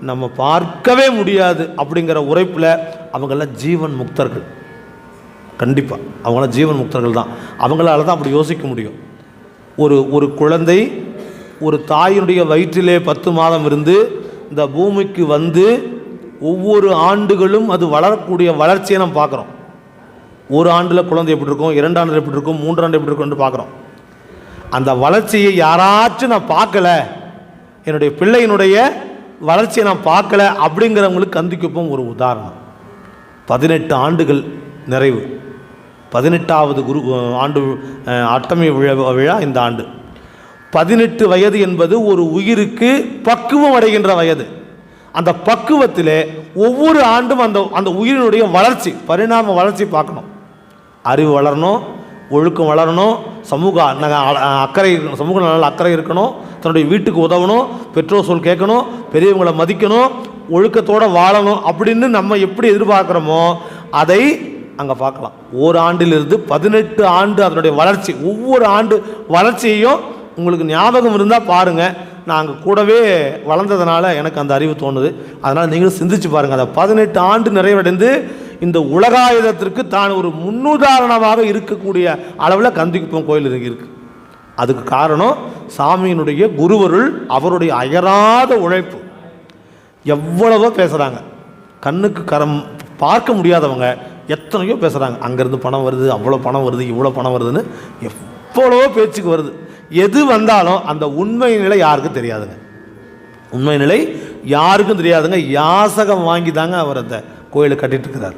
நம்ம பார்க்கவே முடியாது அப்படிங்கிற உரைப்பில் அவங்கெல்லாம் ஜீவன் முக்தர்கள். கண்டிப்பாக அவங்களாம் ஜீவன் முக்தர்கள் தான். அவங்களால தான் அப்படி யோசிக்க முடியும். ஒரு ஒரு குழந்தை ஒரு தாயினுடைய வயிற்றிலே பத்து மாதம் இருந்து இந்த பூமிக்கு வந்து ஒவ்வொரு ஆண்டுகளும் அது வளரக்கூடிய வளர்ச்சியை நம்ம பார்க்குறோம். ஒரு ஆண்டில் குழந்தை எப்படி இருக்கும்? இரண்டு ஆண்டு எப்படி இருக்கும்? மூன்றாண்டு எப்படி இருக்கும்னு பார்க்குறோம். அந்த வளர்ச்சியை யாராச்சும் நான் பார்க்கல. என்னுடைய பிள்ளையினுடைய வளர்ச்சியை நான் பார்க்கல அப்படிங்கிறவங்களுக்கு கந்திக்குப்பம் ஒரு உதாரணம். பதினெட்டு ஆண்டுகள் நிறைவு. பதினெட்டாவது குரு ஆண்டு அட்டமை விழா விழா இந்த ஆண்டு. பதினெட்டு வயது என்பது ஒரு உயிருக்கு பக்குவம் அடைகின்ற வயது. அந்த பக்குவத்தில் ஒவ்வொரு ஆண்டும் அந்த அந்த உயிரினுடைய வளர்ச்சி பரிணாம வளர்ச்சி பார்க்கணும். அறிவு வளரணும் ஒழுக்கம் வளரணும் சமூக அக்கறை சமூக நலனில் அக்கறை இருக்கணும் தன்னுடைய வீட்டுக்கு உதவணும் பெற்றோர் சொல் கேட்கணும் பெரியவங்களை மதிக்கணும் ஒழுக்கத்தோடு வாழணும் அப்படின்னு நம்ம எப்படி எதிர்பார்க்குறோமோ அதை அங்கே பார்க்கலாம். ஒரு ஆண்டிலிருந்து பதினெட்டு ஆண்டு அதனுடைய வளர்ச்சி ஒவ்வொரு ஆண்டு வளர்ச்சியையும் உங்களுக்கு ஞாபகம் இருந்தால் பாருங்கள் நான் அங்கே கூடவே வளர்ந்ததுனால எனக்கு அந்த அறிவு தோணுது. அதனால் நீங்களும் சிந்திச்சு பாருங்கள் அதை பதினெட்டு ஆண்டு நிறைவடைந்து இந்த உலகாயுதத்திற்கு தான் ஒரு முன்னுதாரணமாக இருக்கக்கூடிய அளவில் கந்திக்குப்பம் கோயில் இருக்குது அதுக்கு காரணம் சாமியினுடைய குருவருள் அவருடைய அயராத உழைப்பு. எவ்வளவோ பேசுகிறாங்க கண்ணுக்கு கரம் பார்க்க முடியாதவங்க எத்தனையோ பேசுகிறாங்க அங்கேருந்து பணம் வருது அவ்வளோ பணம் வருது இவ்வளோ பணம் வருதுன்னு எவ்வளவோ பேச்சுக்கு வருது. எது வந்தாலும் அந்த உண்மை நிலை யாருக்கும் தெரியாதுங்க. உண்மை நிலை யாருக்கும் தெரியாதுங்க. யாசகம் வாங்கி தாங்க அவர் அந்த கோயிலை கட்டிட்டு இருக்கிறார்.